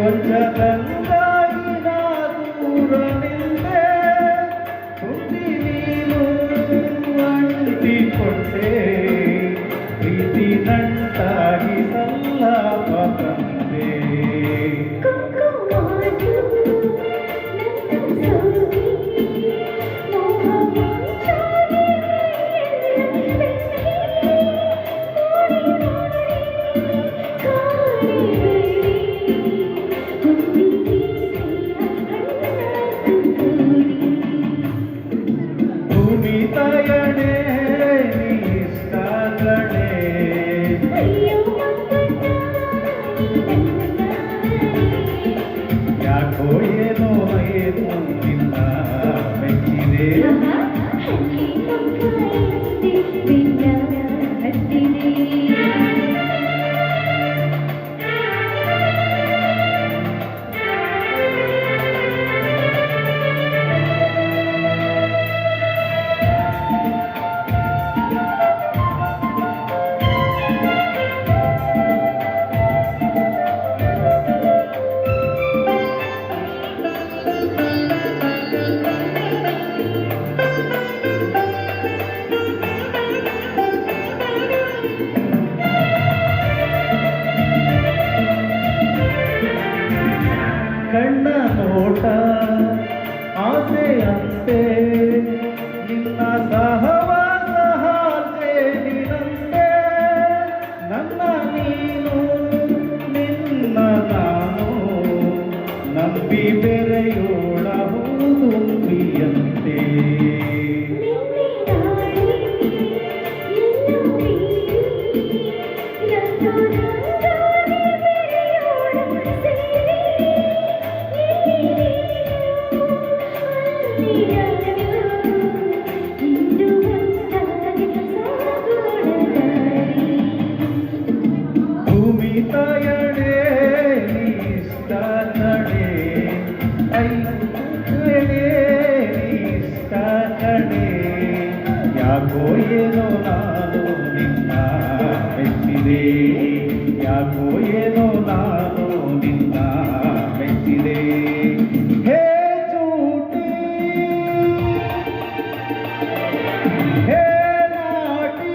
وجبا ಭೂಮಿ ಕಣ್ಣ ನೋಟ ಆಸೆಯಂತೆ ನಿನ್ನ ಸಹವಾಸ ಹಾಸೆ ನಿನಂತೆ. ನನ್ನ ನೀನು, ನಿನ್ನ ನಾನು ನಂಬಿ ಬೆರೆಯೋಳ ಹೂದುಂಬಿಯಂತೆ ಯಾಕೋಯೇನೋ ನಾನು ನಿನ್ನ ಮೆಚ್ಚಿದೆ ಯಾಕೋಯೇನೋ ನಾನು ನಿನ್ನ ಮೆಚ್ಚಿದೆ ಹೇ ಚೂಟಿ ಹೇ ನಾಟಿ